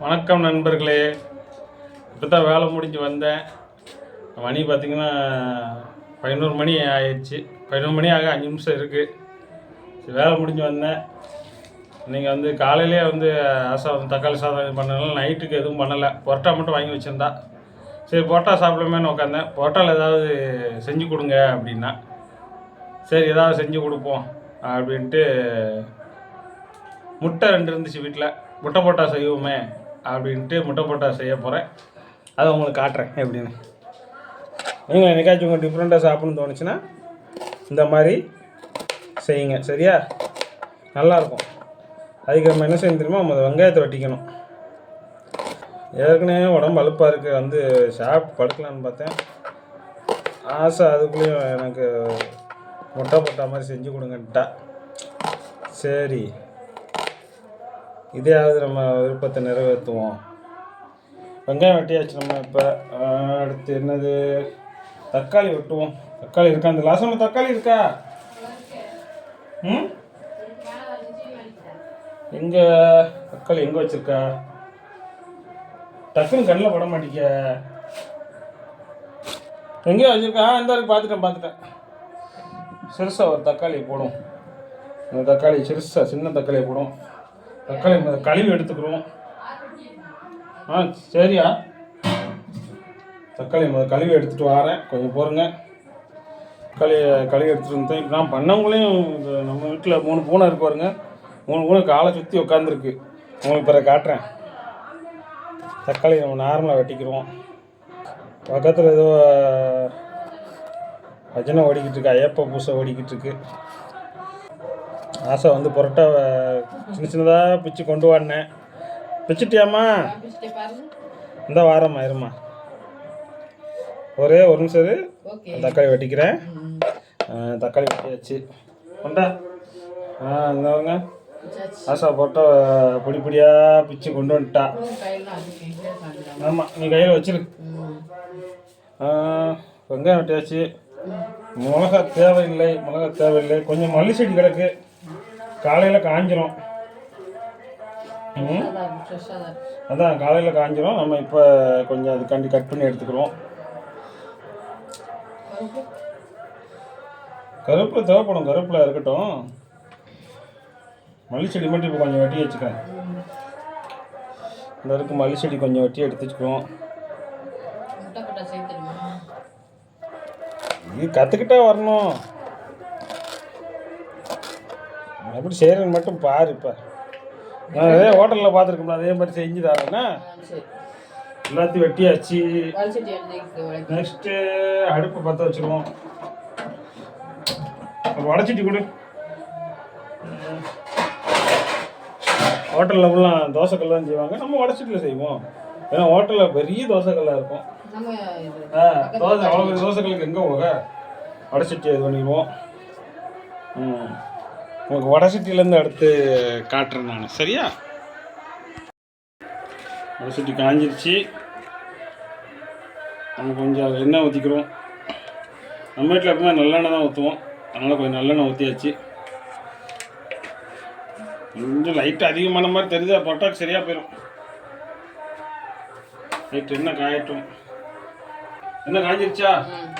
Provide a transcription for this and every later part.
வணக்கம் நண்பர்களே. இப்போ தான் வேலை முடிஞ்சு வந்தேன். மணி பார்த்திங்கன்னா பதினோரு மணி ஆயிடுச்சு. பதினோரு மணி ஆக அஞ்சு நிமிஷம் இருக்குது வேலை முடிஞ்சு வந்தேன். நீங்கள் வந்து காலையிலே வந்து சாதம் தக்காளி சாதம் இது பண்ணலாம் நைட்டுக்கு எதுவும் பண்ணலை. பொரோட்டா மட்டும் வாங்கி வச்சுருந்தா. சரி பொரோட்டா சாப்பிடலாமேன்னு உட்காந்தேன் பொரோட்டாவில் ஏதாவது செஞ்சு கொடுங்க அப்படின்னா. சரி ஏதாவது செஞ்சு கொடுப்போம் அப்படின்ட்டு முட்டை ரெண்டு இருந்துச்சு வீட்டில் முட்டை போட்டா செய்வோமே. அப்படின்ட்டு முட்டை போட்டா செய்ய போகிறேன் அதை உங்களுக்கு காட்டுறேன் எப்படின்னு. நீங்கள் என்னைக்காச்சும் உங்கள் டிஃப்ரெண்ட்டாக சாப்பிடணும்னு தோணுச்சுன்னா இந்த மாதிரி செய்யுங்க சரியா? நல்லாயிருக்கும். அதுக்கு நம்ம என்ன செய்யணும் தெரியுமா? நம்ம வெங்காயத்தை வெட்டிக்கணும். ஏற்கனவே உடம்பு அலுப்பாக இருக்குது வந்து சாப்பிட்டு படுக்கலான்னு பார்த்தேன். ஆசை அதுக்குள்ளேயும் எனக்கு முட்டை போட்டா மாதிரி செஞ்சு கொடுங்கன்ட்டா. சரி. இதையாவது நம்ம விருப்பத்தை நிறைவேற்றுவோம். வெங்காயம் வெட்டியாச்சு நம்ம இப்போ அடுத்து என்னது? தக்காளி வெட்டுவோம். தக்காளி இருக்கா? அந்த லாசம் தக்காளி இருக்கா? ம்? எங்கே தக்காளி எங்கே வச்சுருக்கா? டக்குன்னு கண்ணில் பட மாட்டேங்க. எங்கேயோ வச்சுருக்கா? இந்த இருக்கு பார்த்துட்டேன் பார்த்துட்டேன் சிறுசா ஒரு தக்காளி போடும் இந்த தக்காளி சிறுசா சின்ன தக்காளியை போடும் தக்காளி கழுவி எடுத்துக்கிறோம். ஆ சரியா? தக்காளி முதல்ல கழுவி எடுத்துகிட்டு வரேன். கொஞ்சம் பொறுங்க. தக்காளி கழுவி எடுத்துகிட்டு வந்து இப்போ நான் பண்ணவங்களையும் இந்த நம்ம வீட்டில் மூணு பூனை இருக்கு பாருங்க. மூணு பூனை காலை சுற்றி உட்காந்துருக்கு உங்களுக்கு பிறகு காட்டுறேன். தக்காளி நம்ம நார்மலாக வெட்டிக்கிறோம். பக்கத்தில் ஏதோ பஜனை ஓடிக்கிட்டு இருக்கு ஐயப்ப பூசை ஓடிக்கிட்டு இருக்கு. ஆசை வந்து புரோட்டாவை சின்ன சின்னதாக பிச்சு கொண்டு வாடினேன். பிச்சுட்டியாம்மா? இந்த வாரம்மா இருமா ஒரே ஒரு நிமிஷம் தக்காளி வெட்டிக்கிறேன். தக்காளி வெட்டியாச்சு. கொண்டா. ஆ இந்தவங்க ஆசா புரோட்டா பொடி பொடியாக பிச்சு கொண்டு வந்துட்டா. ஆமாம் நீ கையில் வச்சிரு. வெங்காயம் வெட்டியாச்சு. மிளகா தேவையில்லை மிளகா தேவையில்லை. கொஞ்சம் மல்லி செடி கிடக்கு. காலையில் காஞ்சிரும். அதான் காலையில் காஞ்சிரும். நம்ம இப்போ கொஞ்சம் அதுக்காண்டி கட் பண்ணி எடுத்துக்கிறோம். கருப்பில் தேவைப்படும் கருப்பில் இருக்கட்டும். மல்லி செடி மட்டும் இப்போ கொஞ்சம் வெட்டி வச்சுக்கிறேன் இந்த இருக்கு மல்லி செடி கொஞ்சம் வெட்டி எடுத்து வச்சுக்கிறோம் இது கற்றுக்கிட்டே வரணும். நான் எப்படி செய்கிறேன்னு மட்டும் பாரு இப்போ. நான் அதே ஹோட்டலில் பார்த்துருக்கோம்ல அதே மாதிரி செஞ்சு தரேன்னா. எல்லாத்தையும் வெட்டியாச்சு. நெக்ஸ்ட்டு அடுப்பு பற்ற வச்சுருவோம். வடச்சட்டி கொடு. ஹோட்டலில் ஃபுல்லாக தோசைக்கல் தான் செய்வாங்க. நம்ம வடச்சட்டியில் செய்வோம். ஏன்னா ஹோட்டலில் பெரிய தோசைக்கல்லாக இருக்கும். ஆ தோசை அவ்வளோ பெரிய தோசைக்கல்லுக்கு எங்கே போக? வடச்சட்டி இது பண்ணிடுவோம். ம். உங்களுக்கு வடசட்டியிலேருந்து அடுத்து காட்டுறேன் நான். சரியா? வடசட்டி காஞ்சிருச்சு. நம்ம கொஞ்சம் எண்ணெய் ஊற்றிக்கிறோம். நம்ம வீட்டில் எப்பவுமே நல்லெண்ணெய் தான் ஊற்றுவோம். அதனால் கொஞ்சம் நல்லெண்ணெய் ஊற்றியாச்சு. கொஞ்சம் லைட் அதிகமான மாதிரி தெரியுதா போட்டால் சரியாக போயிடும். ரைட் எண்ணெய் காயட்டும். எண்ணெய் காஞ்சிருச்சா? ம்.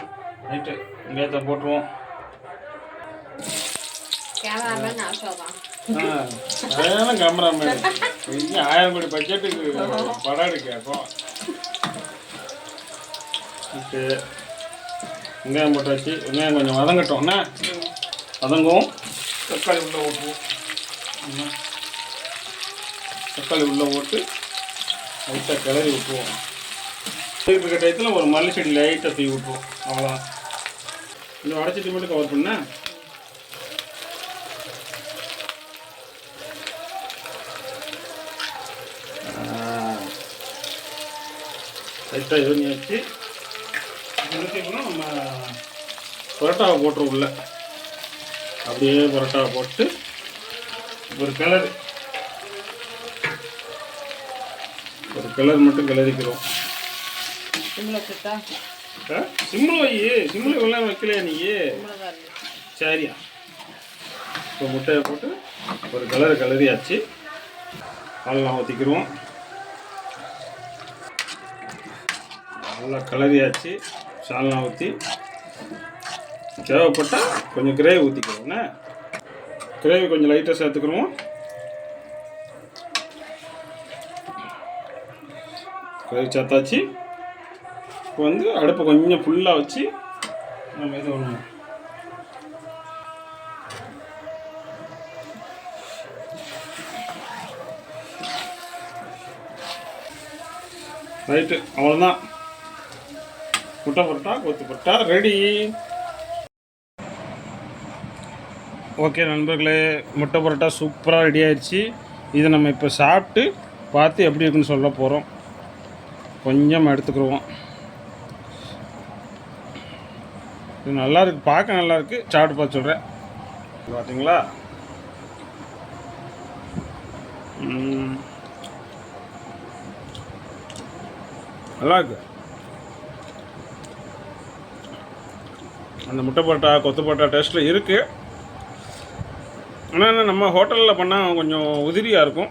ரைட்டு வெங்காயத்தை போட்டுருவோம். கேமராமேன் ஆஷா தான் ஆ அதான் கேமராமேன் இன்னும் ஆயிரம் கோடி பட்ஜெட்டுக்கு படம் எடுக்க அப்போ ஓகே வெங்காயம் போட்டாச்சு வெங்காயம் கொஞ்சம் வதங்கட்டோம்னா வதங்கும் தக்காளி உள்ளே ஓட்டுவோம் தக்காளி உள்ளே போட்டு லைட்டாக கிளறி விட்டுருவோம் இருக்க டயத்தில் ஒரு மல்லி செடி லைட்டாக தூவி விட்டுருவோம் அவ்வளோதான் இந்த வடச்சட்டி மட்டும் கவர் பண்ணேன் லைட்டாக இது பண்ணி வச்சு செய்யணும் நம்ம பரோட்டாவை போட்டுரும் உள்ள. அப்படியே பரோட்டாவை போட்டு ஒரு கலர் ஒரு கலர் மட்டும் சுட்டா சிம்மில் வை. சிம்மில் இவ்வளோ வைக்கலையா நீ? சிம்ல தான் இருக்கு. சரியா. இப்போ முட்டையை போட்டு ஒரு கலர் கலரியாச்சு பாலெல்லாம் ஊற்றிக்கிறோம் நல்லா கலரியாச்சு சால்னா ஊற்றி தேவைப்பட்டால் கொஞ்சம் கிரேவி ஊற்றிக்கிறோங்கண்ணே கிரேவி கொஞ்சம் லைட்டாக சேர்த்துக்கிறோம் கிரேவி சேர்த்தாச்சு. இப்போ வந்து அடுப்பை கொஞ்சம் ஃபுல்லாக வச்சு நம்ம இது பண்ணணும் ரைட்டு அவ்வளோதான் முட்டை பரோட்டா கொத்து பரோட்டா ரெடி ஓகே நண்பர்களே முட்டை பரோட்டா சூப்பராக ரெடி ஆயிடுச்சு இதை நம்ம இப்போ சாப்பிட்டு பார்த்து எப்படி இருக்குன்னு சொல்ல போகிறோம் கொஞ்சம் எடுத்துக்கிடுவோம். இது நல்லா இருக்கு பார்க்க நல்லா இருக்கு. சாப்பிட்டு பார்த்து சொல்கிறேன் பார்த்தீங்களா நல்லா இருக்கு. அந்த முட்டை பரோட்டா கொத்து பரோட்டா டேஸ்ட்டில் இருக்குது ஆனால் என்ன நம்ம ஹோட்டலில் பண்ணால் கொஞ்சம் உதிரியாக இருக்கும்.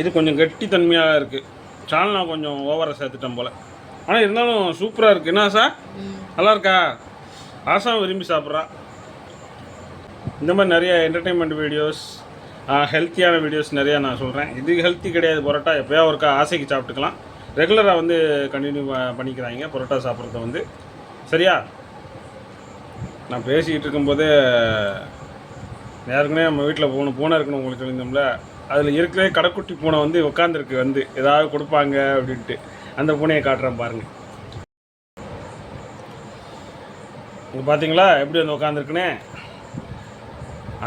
இது கொஞ்சம் கெட்டித்தன்மையாக இருக்குது சால்னா கொஞ்சம் ஓவராக சேர்த்துட்டேன் போல். ஆனால் இருந்தாலும் சூப்பராக இருக்குது என்ன சார் நல்லா இருக்கா? ஆசா விரும்பி சாப்பிட்றா. இந்த மாதிரி நிறைய என்டர்டெயின்மெண்ட் வீடியோஸ் ஹெல்த்தியான வீடியோஸ் நிறையா நான் சொல்கிறேன் இது ஹெல்த்தி கிடையாது பரோட்டா. எப்போயா ஒருக்கா ஆசைக்கு சாப்பிட்டுக்கலாம். ரெகுலராக வந்து கண்டினியூ பண்ணிக்கிறாங்க. பரோட்டா சாப்பிட்றத வந்து. சரியா? நான் பேசிக்கிட்டு இருக்கும்போதே ஏற்கனவே நம்ம வீட்டில் போகணும் பூனை இருக்குன்னு உங்களுக்கு சொல்லியிருந்தோம்ல அதில் இருக்கிற கடைக்குட்டி பூனை வந்து உட்காந்துருக்கு வந்து. ஏதாவது கொடுப்பாங்க அப்படின்ட்டு. அந்த பூனையை காட்டுறேன் பாருங்கள் இங்கே பார்த்தீங்களா எப்படி வந்து உட்காந்துருக்குன்னு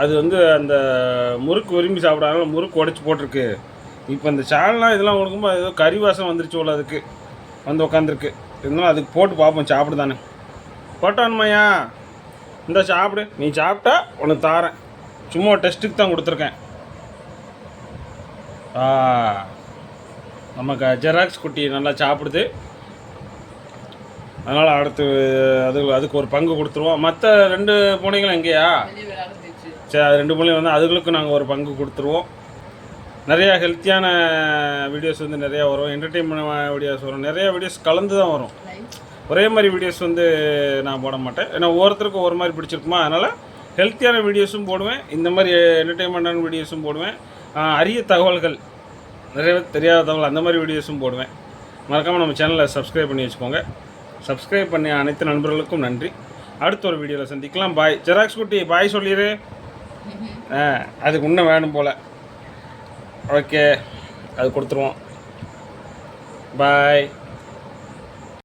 அது வந்து அந்த முறுக்கு விரும்பி சாப்பிடாங்க முறுக்கு உடச்சி போட்டிருக்கு. இப்போ இந்த சால்னா இதெல்லாம் கொடுக்கும்போது ஏதோ கறி வாசம் வந்துருச்சு போல அதுக்கு. வந்து உட்காந்துருக்கு இருந்தாலும் அதுக்கு போட்டு பார்ப்போம் சாப்பிடுதானே போட்டான்மையா? இந்த சாப்பிடு. நீ சாப்பிட்டா உனக்கு தாரேன் சும்மா டெஸ்ட்டுக்கு தான் கொடுத்துருக்கேன். ஆ நமக்கு ஜெராக்ஸ் குட்டி நல்லா சாப்பிடுது. அதனால் அடுத்து அது அதுக்கு ஒரு பங்கு கொடுத்துருவோம். மற்ற ரெண்டு பூனைகளும் எங்கேயா? சரி அது ரெண்டு மூலையும் வந்து அதுகளுக்கும் நாங்கள் ஒரு பங்கு கொடுத்துருவோம். நிறையா ஹெல்த்தியான வீடியோஸ் வந்து நிறையா வரும். என்டர்டெயின்மெண்ட் வீடியோஸ் வரும். நிறையா வீடியோஸ் கலந்து தான் வரும் ஒரே மாதிரி வீடியோஸ் வந்து நான் போட மாட்டேன். ஏன்னா ஒவ்வொருத்தருக்கும் ஒரு மாதிரி பிடிச்சிருக்குமா? அதனால் ஹெல்த்தியான வீடியோஸும் போடுவேன். இந்த மாதிரி என்டர்டெயின்மெண்ட்டான வீடியோஸும் போடுவேன். அரிய தகவல்கள் நிறைய தெரியாத தகவல் அந்த மாதிரி வீடியோஸும் போடுவேன். மறக்காமல் நம்ம சேனலை சப்ஸ்கிரைப் பண்ணி வச்சுக்கோங்க. சப்ஸ்கிரைப் பண்ணி அனைத்து நண்பர்களுக்கும் நன்றி. அடுத்த ஒரு வீடியோவில் சந்திக்கலாம். பாய் ஜெராக்ஸ் குட்டி பாய் சொல்லிடு ஆ அதுக்கு இன்னும் வேணும் போல். ஓகே அது கொடுத்துருவோம். பாய்